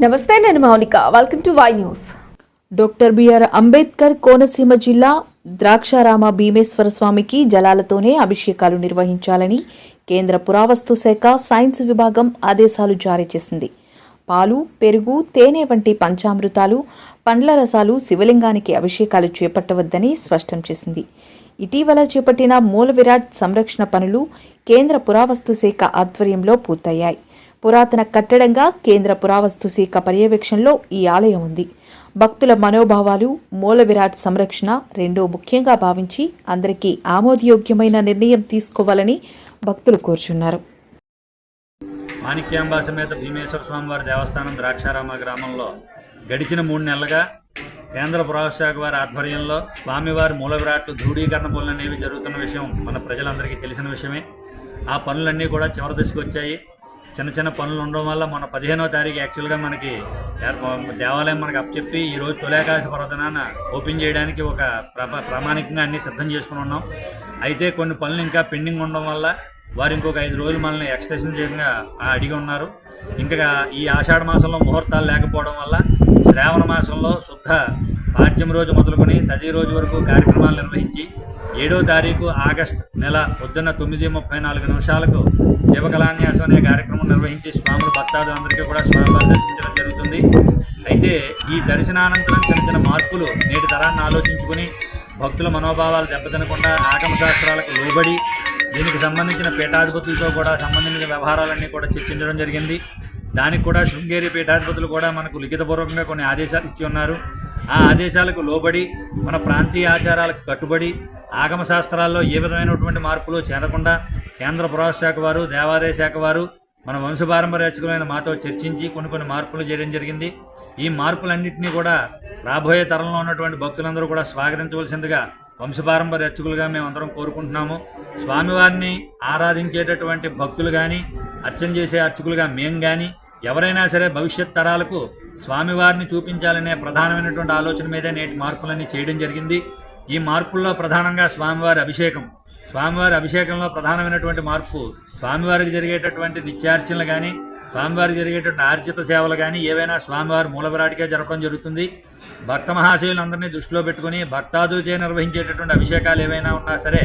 నమస్తే నేను Mounika. Welcome to Y news doctor B R Ambedkar Konaseema జిల్లా ద్రాక్షారామ భీమేశ్వర స్వామికి జలాలతోనే అభిషేకాలు నిర్వహించాలని కేంద్ర పురావస్తు శాఖ సైన్స్ విభాగం ఆదేశాలు జారీ చేసింది. పాలు పెరుగు తేనె వంటి పంచామృతాలు పండ్ల రసాలు శివలింగానికి అభిషేకాలు చేపట్టవద్దని స్పష్టం చేసింది. ఇటీవల చేపట్టిన మూల విరాట్ సంరక్షణ పనులు కేంద్ర పురావస్తు శాఖ ఆధ్వర్యంలో పూర్తయ్యాయి. పురాతన కట్టడంగా కేంద్ర పురావస్తు శాఖ పర్యవేక్షణలో ఈ ఆలయం ఉంది. భక్తుల మనోభావాలు మూల విరాట్ సంరక్షణ రెండో ముఖ్యంగా భావించి అందరికీ ఆమోదయోగ్యమైన నిర్ణయం తీసుకోవాలని భక్తులు కోరుచున్నారు. మాణిక్యాంబా సమేత భీమేశ్వర స్వామివారి దేవస్థానం ద్రాక్షారామ గ్రామంలో గడిచిన మూడు నెలలుగా కేంద్ర పురావశాఖ వారి ఆధ్వర్యంలో స్వామివారి మూల విరాట్లు ధృవీకరణ పనులు అనేవి జరుగుతున్న విషయం మన ప్రజలందరికీ తెలిసిన విషయమే. ఆ పనులన్నీ కూడా చివరి దశకు వచ్చాయి. చిన్న చిన్న పనులు ఉండడం వల్ల మన పదిహేనో తారీఖు యాక్చువల్గా మనకి దేవాలయం మనకి అప్పచెప్పి ఈరోజు తొలేకాశ పర్వతనాన ఓపెన్ చేయడానికి ఒక ప్రామాణికంగా అన్ని సిద్ధం చేసుకుని ఉన్నాం. అయితే కొన్ని పనులు ఇంకా పెండింగ్ ఉండడం వల్ల వారు ఇంకొక ఐదు రోజులు మనల్ని ఎక్స్టెన్షన్ చేయగా అడిగి ఉన్నారు. ఇంకా ఈ ఆషాఢ మాసంలో ముహూర్తాలు లేకపోవడం వల్ల శ్రావణ మాసంలో శుద్ధ పాఠ్యం రోజు మొదలుకొని తది రోజు వరకు కార్యక్రమాలు నిర్వహించి ఏడో తారీఖు ఆగస్ట్ నెల పొద్దున్న తొమ్మిది ముప్పై నాలుగు నిమిషాలకు జీవకళాన్యాసం అనే కార్యక్రమం నిర్వహించి స్వాములు భక్తాదులందరికీ కూడా స్వామివారు దర్శించడం జరుగుతుంది. అయితే ఈ దర్శనానంతరం చిన్న చిన్న మార్పులు నేటి తరాన్ని ఆలోచించుకుని భక్తుల మనోభావాలు దెబ్బతినకుండా ఆగమ శాస్త్రాలకు లోబడి దీనికి సంబంధించిన పీఠాధిపతులతో కూడా సంబంధించిన వ్యవహారాలన్నీ కూడా చర్చించడం జరిగింది. దానికి కూడా శృంగేరి పీఠాధిపతులు కూడా మనకు లిఖితపూర్వకంగా కొన్ని ఆదేశాలు ఇచ్చి ఉన్నారు. ఆ ఆదేశాలకు లోబడి మన ప్రాంతీయ ఆచారాలకు కట్టుబడి ఆగమ శాస్త్రాల్లో ఏ విధమైనటువంటి మార్పులు చేరకుండా కేంద్ర పురావస్తు శాఖ వారు దేవాదాయ శాఖ వారు మన వంశపారంపర్య అర్చకులైన మాతో చర్చించి కొన్ని కొన్ని మార్పులు చేయడం జరిగింది. ఈ మార్పులన్నింటినీ కూడా రాబోయే తరంలో ఉన్నటువంటి భక్తులందరూ కూడా స్వాగతించవలసిందిగా వంశపారంపర్య అర్చకులుగా మేమందరం కోరుకుంటున్నాము. స్వామివారిని ఆరాధించేటటువంటి భక్తులు కానీ అర్చన చేసే అర్చకులుగా మేము కానీ ఎవరైనా సరే భవిష్యత్ తరాలకు స్వామివారిని చూపించాలనే ప్రధానమైనటువంటి ఆలోచన మీదే నేటి మార్పులన్నీ చేయడం జరిగింది. ఈ మార్పుల్లో ప్రధానంగా స్వామివారి అభిషేకం. స్వామివారి అభిషేకంలో ప్రధానమైనటువంటి మార్పు స్వామివారికి జరిగేటటువంటి నిత్యార్చనలు కానీ స్వామివారికి జరిగేటటువంటి ఆర్జిత సేవలు కానీ ఏవైనా స్వామివారి మూలవిరాటికే జరపడం జరుగుతుంది. భక్త మహాశయులందరినీ దృష్టిలో పెట్టుకుని భక్తాదులచే నిర్వహించేటటువంటి అభిషేకాలు ఏవైనా ఉన్నా సరే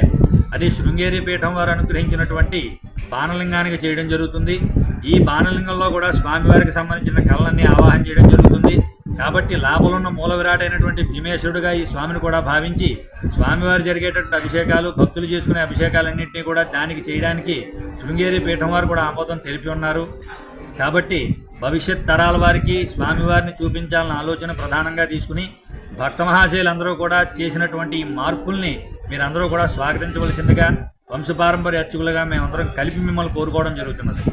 అది శృంగేరి పీఠం వారు అనుగ్రహించినటువంటి బాణలింగానికి చేయడం జరుగుతుంది. ఈ బాణలింగంలో కూడా స్వామివారికి సంబంధించిన కళలన్నీ ఆవాహన చేయడం జరుగుతుంది. కాబట్టి లాభలున్న మూల విరాటైనటువంటి భీమేశ్వరుడుగా ఈ స్వామిని కూడా భావించి స్వామివారు జరిగేటటువంటి అభిషేకాలు భక్తులు చేసుకునే అభిషేకాలన్నింటినీ కూడా దానికి చేయడానికి శృంగేరి పీఠం వారు కూడా ఆమోదం తెలిపి ఉన్నారు. కాబట్టి భవిష్యత్ తరాల వారికి స్వామివారిని చూపించాలన్న ఆలోచన ప్రధానంగా తీసుకుని భక్త మహాశయులందరూ కూడా చేసినటువంటి ఈ మార్పుల్ని మీరందరూ కూడా స్వాగతించవలసిందిగా వంశపారంపర్య అర్చకులుగా మేమందరం కలిపి మిమ్మల్ని కోరుకోవడం జరుగుతున్నది.